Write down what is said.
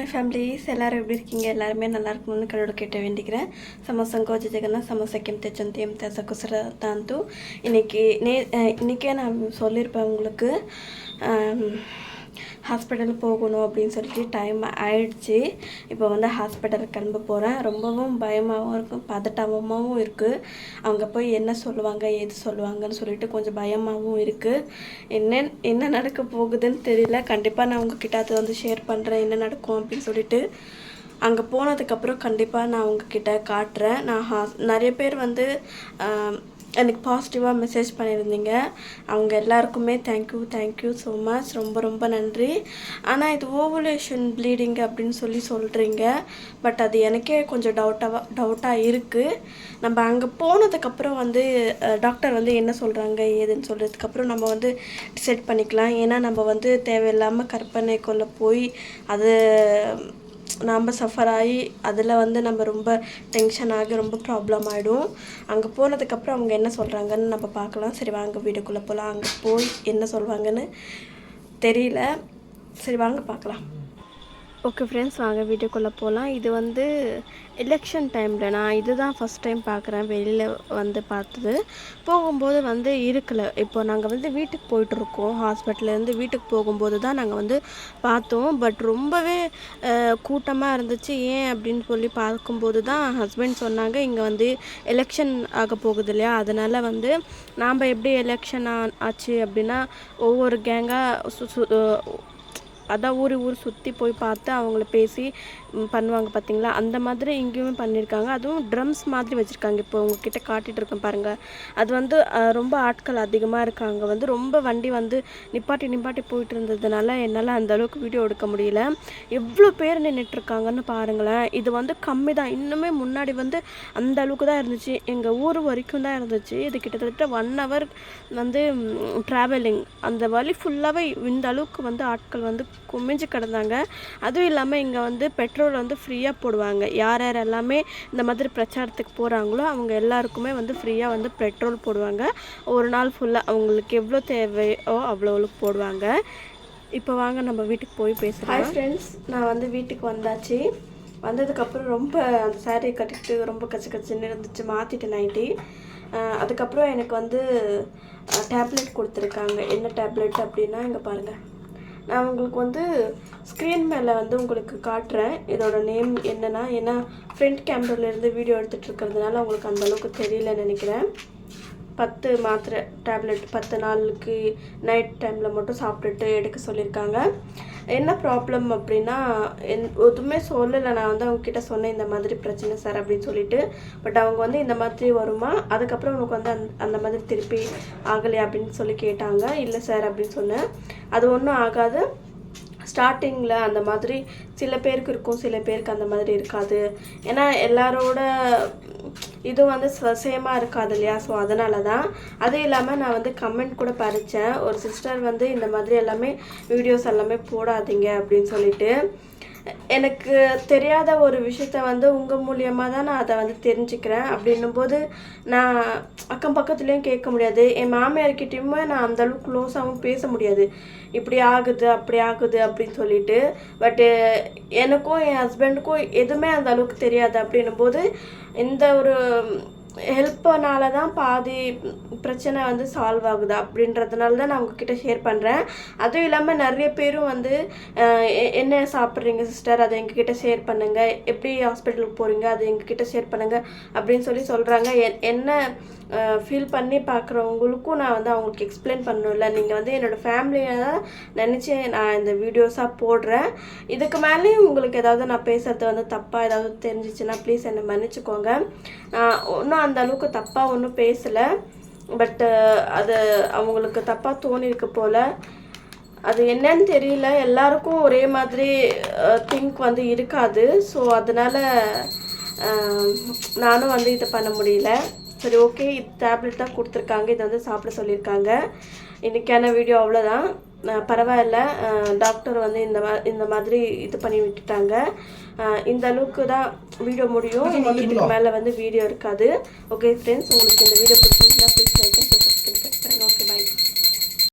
Families எல்லோரும் எப்படி இருக்கீங்க? எல்லாருமே நல்லா இருக்கணும்னு கடவுள் கேட்ட வேண்டிக்கிறேன். சமோசங்கோ ஜெகன்னா சமோசக்கியம் தெச்சந்தியம் தச குசர தாந்து. இன்றைக்கி நே இன்றைக்கே நான் சொல்லியிருப்பேன் உங்களுக்கு. ஹாஸ்பிட்டல் போகணும் அப்படின்னு சொல்லிட்டு டைம் ஆயிடுச்சு. இப்போ வந்து ஹாஸ்பிட்டலுக்கு கிளம்ப போகிறேன் ரொம்பவும் பயமாகவும் இருக்கும் பதட்டமாகவும் இருக்குது அங்கே போய் என்ன சொல்லுவாங்க எது சொல்லுவாங்கன்னு சொல்லிட்டு கொஞ்சம் பயமாகவும் இருக்குது என்ன என்ன நடக்க போகுதுன்னு தெரியல. கண்டிப்பாக நான் உங்ககிட்ட அதை வந்து ஷேர் பண்ணுறேன் என்ன நடக்கும் அப்படின்னு சொல்லிட்டு. அங்கே போனதுக்கப்புறம் கண்டிப்பாக நான் உங்ககிட்ட காட்டுறேன். நான் ஹாஸ் நிறைய பேர் வந்து எனக்கு பாசிட்டிவாக மெசேஜ் பண்ணியிருந்தீங்க. அவங்க எல்லாருக்குமே தேங்க்யூ தேங்க்யூ ஸோ மச் ரொம்ப ரொம்ப நன்றி. ஆனால் இது ஓவலேஷன் ப்ளீடிங் அப்படின்னு சொல்லி சொல்கிறீங்க பட் அது எனக்கே கொஞ்சம் டவுட்டாக டவுட்டாக இருக்குது நம்ம அங்கே போனதுக்கப்புறம் வந்து டாக்டர் வந்து என்ன சொல்கிறாங்க ஏதுன்னு சொல்கிறதுக்கப்புறம் நம்ம வந்து டிசைட் பண்ணிக்கலாம். ஏன்னா நம்ம வந்து தேவையில்லாமல் கற்பனைக்குள்ளே போய் அது நாம் சஃபர் ஆகி அதில் வந்து நம்ம ரொம்ப டென்ஷன் ஆகி ரொம்ப ப்ராப்ளம் ஆகிடும் அங்கே போனதுக்கப்புறம் அவங்க என்ன சொல்கிறாங்கன்னு நம்ம பார்க்கலாம். சரி வாங்க வீட்டுக்குள்ளே போகலாம் அங்கே போய் என்ன சொல்வாங்கன்னு தெரியல. சரி வாங்க பார்க்கலாம். ஓகே ஃப்ரெண்ட்ஸ் வாங்க வீட்டுக்குள்ளே போகலாம் இது வந்து எலெக்ஷன் டைமில் நான் இதுதான் ஃபஸ்ட் டைம் பார்க்குறேன் வெளியில் வந்து பார்த்தது. போகும்போது வந்து இருக்கலை. இப்போ நாங்கள் வந்து வீட்டுக்கு போயிட்டுருக்கோம். ஹாஸ்பிட்டல்லேருந்து வீட்டுக்கு போகும்போது தான் நாங்கள் வந்து பார்த்தோம். பட் ரொம்பவே கூட்டமாக இருந்துச்சு. ஏன் அப்படின்னு சொல்லி பார்க்கும்போது தான் ஹஸ்பண்ட் சொன்னாங்க இங்கே வந்து எலெக்ஷன் ஆக போகுது இல்லையா? அதனால் வந்து நாம் எப்படி எலெக்ஷன் ஆச்சு அப்படின்னா ஒவ்வொரு கேங்காக சு சு அதான் ஊர் ஊர் சுற்றி போய் பார்த்து அவங்கள பேசி பண்ணுவாங்க பார்த்தீங்களா? அந்த மாதிரி இங்கேயுமே பண்ணியிருக்காங்க. அதுவும் ட்ரம்ஸ் மாதிரி வச்சுருக்காங்க. இப்போ உங்ககிட்ட காட்டிகிட்டு இருக்கேன் பாருங்கள் அது வந்து ரொம்ப ஆட்கள் அதிகமாக இருக்காங்க. வந்து ரொம்ப வண்டி வந்து நிப்பாட்டி நிப்பாட்டி போயிட்டு இருந்ததுனால என்னால் அந்த அளவுக்கு வீடியோ எடுக்க முடியல. எவ்வளோ பேர் நின்றுட்டுருக்காங்கன்னு பாருங்களேன். இது வந்து கம்மி தான். இன்னுமே முன்னாடி வந்து அந்த அளவுக்கு தான் இருந்துச்சு. எங்கள் ஊர் வரைக்கும் தான் இருந்துச்சு. இது கிட்டத்தட்ட ஒன் ஹவர் வந்து ட்ராவலிங் அந்த வழி ஃபுல்லாகவே இந்த அளவுக்கு வந்து ஆட்கள் வந்து குமிஞ்சு கிடந்தாங்க. அதுவும் இல்லாமல் இங்கே வந்து பெட்ரோல் வந்து ஃப்ரீயாக போடுவாங்க. யார் யார் எல்லாமே இந்த மாதிரி பிரச்சாரத்துக்கு போகிறாங்களோ அவங்க எல்லாருக்குமே வந்து ஃப்ரீயாக வந்து பெட்ரோல் போடுவாங்க. ஒரு நாள் ஃபுல்லாக அவங்களுக்கு எவ்வளோ தேவையோ அவ்வளோவுக்கு போடுவாங்க. இப்போ வாங்க நம்ம வீட்டுக்கு போய் பேசுகிறோம் ஹாய் ஃப்ரெண்ட்ஸ் நான் வந்து வீட்டுக்கு வந்தாச்சு. வந்ததுக்கப்புறம் ரொம்ப அந்த சாரியை கட்டிக்கிட்டு ரொம்ப கச்சு கச்சுன்னு இருந்துச்சு. மாற்றிட்டேன் நைட்டி அதுக்கப்புறம் எனக்கு வந்து டேப்லெட் கொடுத்துருக்காங்க. என்ன டேப்லெட் அப்படின்னா இங்கே பாருங்கள் நான் உங்களுக்கு வந்து ஸ்க்ரீன் மேலே வந்து உங்களுக்கு காட்டுறேன். இதோட நேம் என்னென்னா ஏன்னா ஃப்ரண்ட் கேமராலேருந்து வீடியோ எடுத்துகிட்டு இருக்கிறதுனால உங்களுக்கு அந்தளவுக்கு தெரியலன்னு நினைக்கிறேன். பத்து மாத்திரை டேப்லெட் பத்து நாளுக்கு நைட் டைமில் மட்டும் சாப்பிட்டுட்டு எடுக்க சொல்லியிருக்காங்க. என்ன ப்ராப்ளம் அப்படின்னா என் எதுவுமே சொல்லலை. நான் வந்து அவங்க கிட்ட சொன்னேன் இந்த மாதிரி பிரச்சனை சார் அப்படின்னு சொல்லிட்டு. பட் அவங்க வந்து இந்த மாதிரி வருமா? அதுக்கப்புறம் உனக்கு வந்து அந்த அந்த மாதிரி திருப்பி ஆகலையா அப்படின்னு சொல்லி கேட்டாங்க. இல்லை சார் அப்படின்னு சொன்னேன். அது ஒன்றும் ஆகாது. ஸ்டார்டிங்கில் அந்த மாதிரி சில பேருக்கு இருக்கும் சில பேருக்கு அந்த மாதிரி இருக்காது. ஏன்னா எல்லாரோட இது வந்து சேமாக இருக்காது இல்லையா? ஸோ அதனால தான் அதுவும் இல்லாமல் நான் வந்து கமெண்ட் கூட பறித்தேன் ஒரு சிஸ்டர் வந்து இந்த மாதிரி எல்லாமே வீடியோஸ் எல்லாமே போடாதீங்க அப்படின்னு சொல்லிட்டு. எனக்கு தெரியாத ஒரு விஷயத்த வந்து உங்கள் மூலியமாக தான் நான் அதை வந்து தெரிஞ்சுக்கிறேன். அப்படின்னும் போது நான் அக்கம் பக்கத்துலேயும் கேட்க முடியாது. என் மாமியார்கிட்டையுமே நான் அந்த அளவுக்கு க்ளோஸாகவும் பேச முடியாது. இப்படி ஆகுது அப்படி ஆகுது அப்படின்னு சொல்லிட்டு. பட்டு எனக்கும் என் ஹஸ்பண்டுக்கும் எதுவுமே அந்த அளவுக்கு தெரியாது. அப்படின்னும் போது இந்த ஒரு ஹெல்ப்னால தான் பாதி பிரச்சனை வந்து சால்வ் ஆகுது அப்படின்றதுனால தான் நான் உங்ககிட்ட ஷேர் பண்ணுறேன் அதுவும் இல்லாமல் நிறைய பேரும் வந்து எ- என்ன சாப்பிட்றீங்க சிஸ்டர் அதை எங்ககிட்ட ஷேர் பண்ணுங்கள் எப்படி ஹாஸ்பிட்டலுக்கு போகிறீங்க அதை எங்ககிட்ட ஷேர் பண்ணுங்கள் அப்படின்னு சொல்லி சொல்கிறாங்க என்ன ஃபீல் பண்ணி பார்க்குறவங்களுக்கும் நான் வந்து அவங்களுக்கு எக்ஸ்பிளைன் பண்ணணும்ல. நீங்கள் வந்து என்னோடய ஃபேமிலியை தான் நினச்சி நான் இந்த வீடியோஸாக போடுறேன். இதுக்கு மேலேயும் உங்களுக்கு ஏதாவது நான் பேசுகிறது வந்து தப்பாக ஏதாவது தெரிஞ்சிச்சுன்னா ப்ளீஸ் என்னை மன்னிச்சுக்கோங்க. இன்னும் ஒன்றும் அந்த அளவுக்கு தப்பாக ஒன்றும் பேசலை. பட்டு அது அவங்களுக்கு தப்பாக தோணியிருக்கு போல். அது என்னன்னு தெரியல. எல்லாருக்கும் ஒரே மாதிரி திங்க் வந்து இருக்காது. ஸோ அதனால் நானும் வந்து இதை பண்ண முடியல. சரி ஓகே இது டேப்லெட் தான் கொடுத்துருக்காங்க. இதை வந்து சாப்பிட சொல்லியிருக்காங்க. இன்றைக்கான வீடியோ அவ்வளோதான் பரவாயில்ல. டாக்டர் வந்து இந்த மா இந்த மாதிரி இது பண்ணி விட்டுட்டாங்க. இந்த அளவுக்கு தான் வீடியோ முடியும். இனி இதுக்கு மேலே வந்து வீடியோ இருக்காது. ஓகே ஃப்ரெண்ட்ஸ் உங்களுக்கு இந்த வீடியோ பிடிச்சிருந்துச்சுன்னா ப்ளீஸ் லைக்